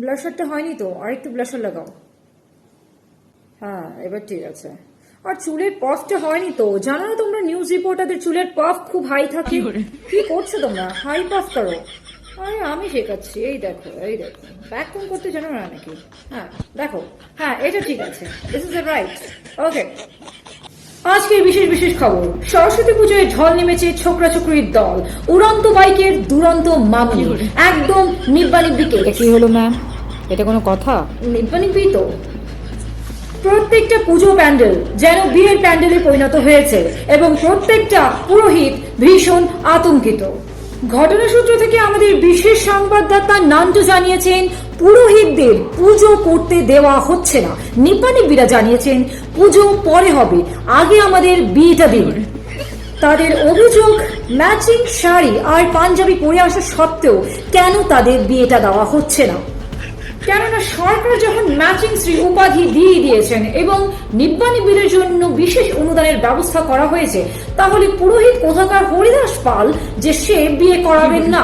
ব্লাশারটা হয়নি তো? আরেকটু ব্লাশার লাগাও। হ্যাঁ এবার ঠিক আছে। আর চুলের পফটা হয়নি তো? জানো না তোমরা নিউজ রিপোর্টারদের চুলের পফ খুব হাই থাকে? কি করছ তোমরা? হাই পফ করো। আরে আমি শেখাচ্ছি। এই দেখো এই দেখো। ব্যাক কোন করতে জানো না নাকি? হ্যাঁ দেখো। হ্যাঁ এটা ঠিক আছে। দিস ইজ রাইট ওকে আজকের বিশেষ বিশেষ খবর। সরস্বতী পুজোয় ঢল নেমেছে ছোকরা ছোকরির দল। উড়ন্ত বাইকের দুরন্ত মামনি। একদম নিব্বা নিব্বিকে এটা কি হলো ম্যাম এটা কোনো কথা? নিব্বা নিব্বি তো প্রত্যেকটা পুজো প্যান্ডেল যেন বিয়ের প্যান্ডেলে পরিণত হয়েছে এবং প্রত্যেকটা পুরোহিত ভীষণ আতঙ্কিত। ঘটনা সূত্র থেকে আমাদের বিশেষ সংবাদদাতা নান্টু জানিয়েছেন, পুরোহিতদের পুজো করতে দেওয়া হচ্ছে না। নিব্বানিব্বিরা জানিয়েছেন, পুজো পরে হবে, আগে আমাদের বিয়েটা দিন। তাদের অভিযোগ, ম্যাচিং শাড়ি আর পাঞ্জাবি পরে আসা সত্ত্বেও কেন তাদের বিয়েটা দেওয়া হচ্ছে না? কেননা সরকার যখন ম্যাচিং শ্রী উপাধি দিয়ে দিয়েছেন এবং নিব্বানিবিদের জন্য বিশেষ অনুদানের ব্যবস্থা করা হয়েছে, তাহলে পুরোহিত কোথাকার হরিদাস পাল যে সে বিয়ে করাবেন না?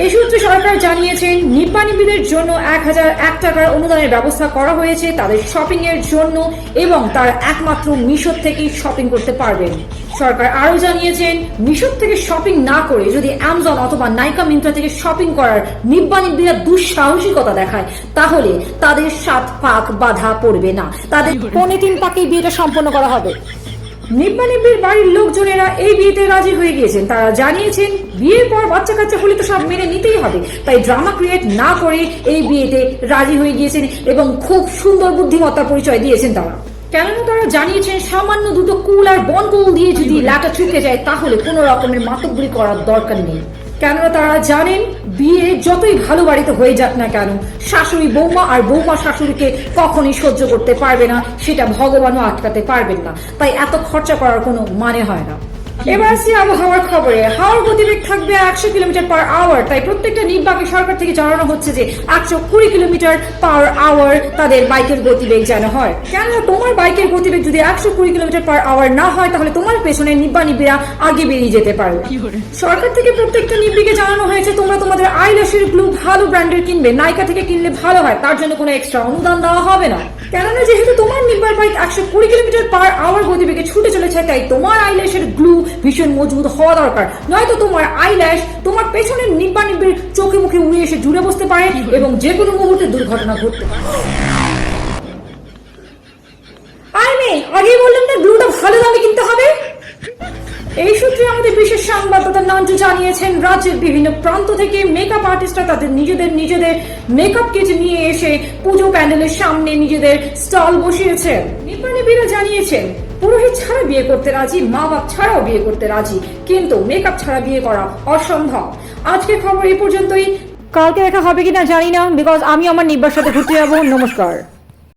এই সূত্রে সরকার জানিয়েছেন নিব্বানিবিদের জন্য এক হাজার এক টাকার অনুদানের ব্যবস্থা করা হয়েছে তাদের শপিং এর জন্য এবং তারা একমাত্র মিশর থেকেই শপিং করতে পারবেন। সরকার আরও জানিয়েছেন, মিশর থেকে শপিং না করে যদি অ্যামাজন অথবা নাইকা মিন্ত্রা থেকে শপিং করার নিব্বানিব্বিরা দুঃসাহসিকতা দেখায়, তাহলে তাদের সাত পাক বাধা পড়বে না। তাদের পৌনে তিন পাকেই বিয়েটা সম্পন্ন করা হবে। নিব্বানিব্বির বাড়ির লোকজনেরা এই বিয়েতে রাজি হয়ে গিয়েছেন। তারা জানিয়েছেন বিয়ের পর বাচ্চা কাচ্চা হলে তো সব মেনে নিতেই হবে। তাই ড্রামা ক্রিয়েট না করে এই বিয়েতে রাজি হয়ে গিয়েছেন এবং খুব সুন্দর বুদ্ধিমত্তা পরিচয় দিয়েছেন তারা। কেননা তারা জানিয়েছেন সামান্য দুটো কুল আর বনকুল দিয়ে যদি লাটা চুকে যায় তাহলে কোনো রকমের মাতব্বরি করার দরকার নেই। কেননা তারা জানেন? বিয়ে যতই ভালো বাড়িতে হয়ে যাক না কেন, শাশুড়ি বৌমা আর বৌমা শাশুড়িকে কখনই সহ্য করতে পারবে না, সেটা ভগবানও আটকাতে পারবেন না। তাই এত খরচা করার কোনো মানে হয় না। এবার আসছি আবহাওয়ার খবরে। হাওয়ার গতিবেগ থাকবে একশো কিলোমিটার পার আওয়ার তাই প্রত্যেকটা নির্বাকে সরকার থেকে জানানো হচ্ছে যে একশো কুড়ি কিলোমিটার পার আওয়ার তাদের বাইকের গতিবেগ যেন হয়। কেননা তোমার বাইকের গতিবেগ যদি একশো কুড়ি কিলোমিটার পার আওয়ার না হয় তাহলে তোমার পেছনে নিব্বা নিব্বিরা আগে বেরিয়ে যেতে পারবে। সরকার থেকে প্রত্যেকটা নিব্বিকে জানানো হয়েছে তোমরা তোমাদের আইল্যাশের গ্লু ভালো ব্র্যান্ডের কিনবে। নাইকা থেকে কিনলে ভালো হয় তার জন্য কোনো এক্সট্রা অনুদান দেওয়া হবে না। কেননা যেহেতু তোমার নিব্বার বাইক একশো কুড়ি কিলোমিটার পার আওয়ার গতিবেগে ছুটে চলেছে তাই তোমার আইল্যাশের গ্লু ভীষণ মজবুত হওয়া দরকার। নয়তো তোমার আইল্যাশ তোমার পেছনের নিব্বা নিব্বির চোখে মুখে উড়ে এসে জুড়ে বসতে পারে এবং যে কোনো মুহূর্তে দুর্ঘটনা ঘটতে পারে। আগেই বললাম না ভালো দামে কিনতে হবে? এই সূত্রে আমাদের বিশেষ সংবাদদাতা জানিয়েছেন, রাজ্যের বিভিন্ন প্রান্ত থেকে মেকআপ আর্টিস্টরা তাদের নিজেদের নিজেদের মেকআপ কিট নিয়ে এসে পুজো প্যান্ডেলের সামনে নিজেদের স্টল বসিয়েছেন। নিপানিবিরা জানিয়েছেন পুরোহিত ছাড়া বিয়ে করতে রাজি মা বাপ ছাড়াও বিয়ে করতে রাজি, কিন্তু মেকআপ ছাড়া বিয়ে করা অসম্ভব। আজকের খবর এই পর্যন্তই। কালকে দেখা হবে কিনা জানি না বিকজ আমি আমার নিব্বার সাথে ঘুরতে যাব। নমস্কার।